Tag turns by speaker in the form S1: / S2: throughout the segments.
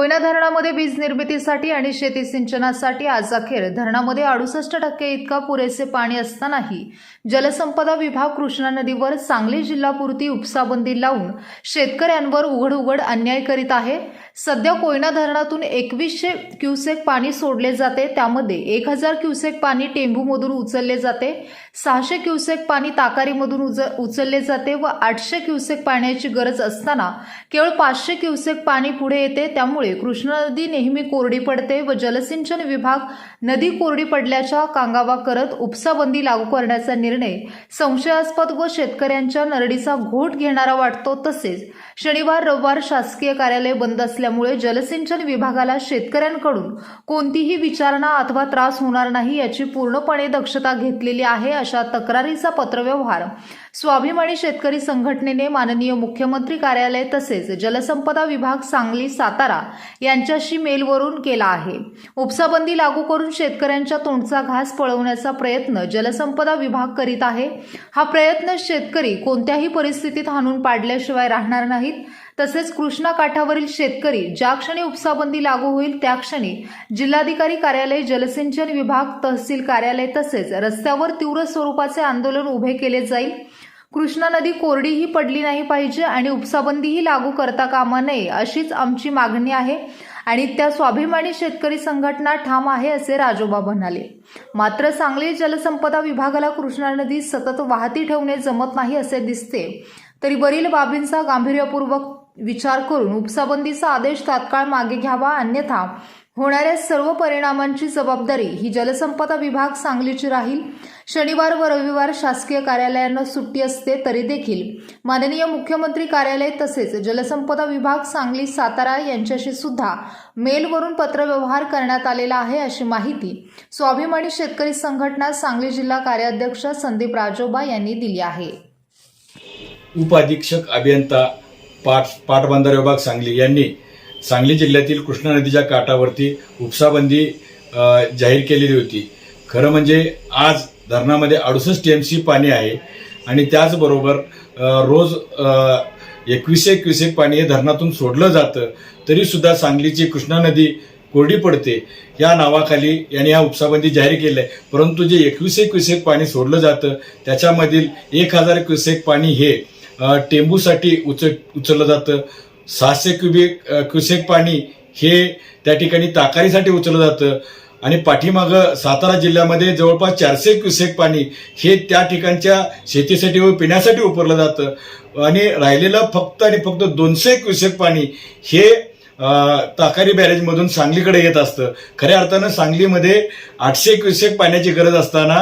S1: कोयना धरणामध्ये वीज निर्मितीसाठी आणि शेती सिंचनासाठी आज अखेर धरणामध्ये अडुसष्ट टक्के इतका पुरेसे पाणी असतानाही जलसंपदा विभाग कृष्णा नदीवर सांगली जिल्हापुरती उपसाबंदी लावून शेतकऱ्यांवर उघड उघड अन्याय करीत आहे. सध्या कोयना धरणातून एकवीसशे क्युसेक पाणी सोडले जाते. त्यामध्ये एक हजार क्युसेक पाणी टेंभूमधून उचलले जाते. सहाशे क्युसेक पाणी ताकारीमधून उज उचलले जाते व आठशे क्युसेक पाण्याची गरज असताना केवळ पाचशे क्युसेक पाणी पुढे येते. त्यामुळे कृष्णा नदी नेहमी कोरडी पडते व जलसिंचन विभाग नदी कोरडी पडल्याच्या कांगावा करत उपसाबंदी लागू करण्याचा निर्णय संशयास्पद व शेतकऱ्यांच्या नरडीचा घोट घेणारा वाटतो. तसेच शनिवार रविवार शासकीय कार्यालय बंद असल्यामुळे जलसिंचन विभागाला शेतकऱ्यांकडून कोणतीही विचारणा अथवा त्रास होणार नाही याची पूर्णपणे दक्षता घेतलेली आहे अशा तक्रारीचा पत्रव्यवहार स्वाभिमानी शेतकरी संघटनेने माननीय मुख्यमंत्री कार्यालय तसेच जलसंपदा विभाग सांगली सातारा यांच्याशी मेलवरून केला आहे. उपसाबंदी लागू करून शेतकऱ्यांच्या तोंडचा घास पळवण्याचा प्रयत्न जलसंपदा विभाग करीत आहे. हा प्रयत्न शेतकरी कोणत्याही परिस्थितीत हाणून पाडल्याशिवाय राहणार नाहीत. तसेच कृष्णा काठावरील शेतकरी ज्या क्षणी उपसाबंदी लागू होईल त्या क्षणी जिल्हाधिकारी कार्यालय जलसिंचन विभाग तहसील कार्यालय तसेच रस्त्यावर तीव्र स्वरूपाचे आंदोलन उभे केले जाईल. कृष्णा नदी कोरडीही पडली नाही पाहिजे आणि उपसाबंदीही लागू करता कामा नये अशीच आमची मागणी आहे आणि त्या स्वाभिमानी शेतकरी संघटना ठाम आहे असे राजोबा म्हणाले. मात्र सांगली जलसंपदा विभागाला कृष्णा नदी सतत वाहती ठेवणे जमत नाही असे दिसते. तरी वरील बाबींचा गांभीर्यपूर्वक विचार करून उपसाबंदीचा आदेश तात्काळ मागे घ्यावा अन्यथा होणाऱ्या सर्व परिणामांची जबाबदारी ही जलसंपदा विभाग सांगलीची राहील. शनिवार व रविवार शासकीय कार्यालयांना सुट्टी असते तरी देखील माननीय मुख्यमंत्री कार्यालय तसेच जलसंपदा विभाग सांगली सातारा यांच्याशी सुद्धा मेलवरून पत्रव्यवहार करण्यात आलेला आहे अशी माहिती स्वाभिमानी शेतकरी संघटना सांगली जिल्हा कार्याध्यक्ष संदीप राजोबा यांनी दिली आहे.
S2: उपअधीक्षक अभियंता पाट पाटबंधारे विभाग सांगली यांनी सांगली जिल्ह्यातील कृष्णा नदीच्या काठावरती उपसाबंदी जाहीर केलेली होती. खरं म्हणजे आज धरणामध्ये अडुसष्ट टी एम सी पाणी आहे आणि त्याचबरोबर रोज एकवीसशे क्युसेक पाणी हे धरणातून सोडलं जातं तरीसुद्धा सांगलीची कृष्णा नदी कोरडी पडते. या नावाखाली यांनी हा उपसाबंदी जाहीर केली आहे परंतु जे एकवीसशे क्युसेक पाणी सोडलं जातं त्याच्यामधील एक हजार क्युसेक पाणी हे टेंबूसाठी उच उचललं जातं. सहाशे क्युबिक क्युसेक पाणी हे त्या ठिकाणी ताकारीसाठी उचललं जातं. आणि पाठीमागं सातारा जिल्ह्यामध्ये जवळपास चारशे क्युसेक पाणी हे त्या ठिकाणच्या शेतीसाठी व पिण्यासाठी वापरलं जातं. आणि राहिलेलं फक्त आणि फक्त दोनशे क्युसेक पाणी हे ताकारी बॅरेजमधून सांगलीकडे येत असतं. खऱ्या अर्थानं सांगलीमध्ये आठशे क्युसेक पाण्याची गरज असताना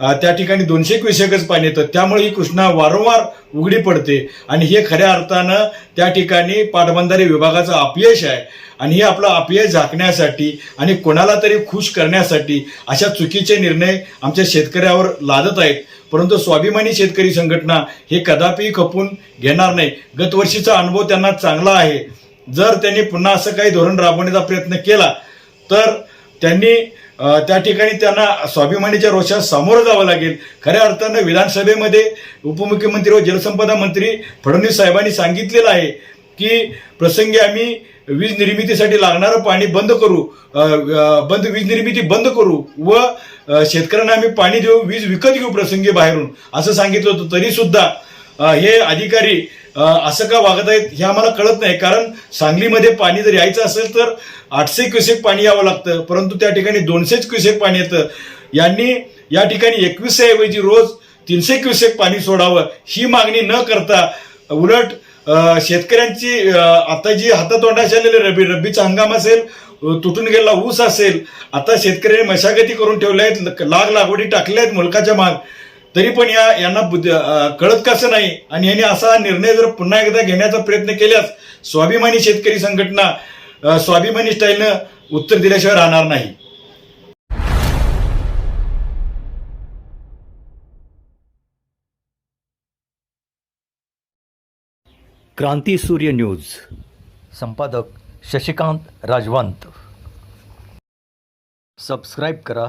S2: त्या ठिकाणी दोनशे क्युसेकच पाणी येतं. त्यामुळे ही कृष्णा वारंवार उघडी पडते. आणि हे खऱ्या अर्थानं त्या ठिकाणी पाटबंधारे विभागाचं अपयश आहे. आणि हे आपलं अपयश झाकण्यासाठी आणि कोणाला तरी खुश करण्यासाठी अशा चुकीचे निर्णय आमच्या शेतकऱ्यावर लादत आहेत. परंतु स्वाभिमानी शेतकरी संघटना हे कदापि खपून घेणार नाही. गतवर्षीचा अनुभव त्यांना चांगला आहे. जर त्यांनी पुन्हा असं काही धोरण राबवण्याचा प्रयत्न केला तर त्यांनी त्या ठिकाणी त्यांना स्वाभिमानीच्या रोषात सामोरं जावं लागेल. खऱ्या अर्थानं विधानसभेमध्ये उपमुख्यमंत्री व जलसंपदा मंत्री फडणवीस साहेबांनी सांगितलेलं आहे की प्रसंगी आम्ही वीज निर्मितीसाठी लागणारं पाणी बंद करू बंद वीज निर्मिती बंद करू व शेतकऱ्यांना आम्ही पाणी देऊ वीज विकत घेऊ प्रसंगी बाहेरून. असं सांगितलं होतं. तरी सुद्धा हे अधिकारी असं का वागत आहेत हे आम्हाला कळत नाही. कारण सांगलीमध्ये पाणी जर यायचं असेल तर आठशे क्युसेक पाणी यावं लागतं. परंतु त्या ठिकाणी दोनशेच क्युसेक पाणी येतं. यांनी या ठिकाणी एकवीसशे ऐवजी रोज तीनशे क्युसेक पाणी सोडावं ही मागणी न करता उलट शेतकऱ्यांची आता जी हातातोंडाशी आलेले रब्बी रब्बीचा हंगाम असेल तुटून गेलेला ऊस असेल आता शेतकऱ्यांनी मशागती करून ठेवल्या आहेत लाग लागवडी टाकल्या आहेत मुलकाच्या माग. तरी पण या यांना कळत कसं नाही? आणि यांनी असा निर्णय जर पुन्हा एकदा घेण्याचा प्रयत्न केल्यास स्वाभिमानी शेतकरी संघटना स्वाभिमानी स्टाईलनं उत्तर दिल्याशिवाय राहणार नाही.
S3: क्रांती सूर्य न्यूज. संपादक शशिकांत राजवंत. सबस्क्राईब करा.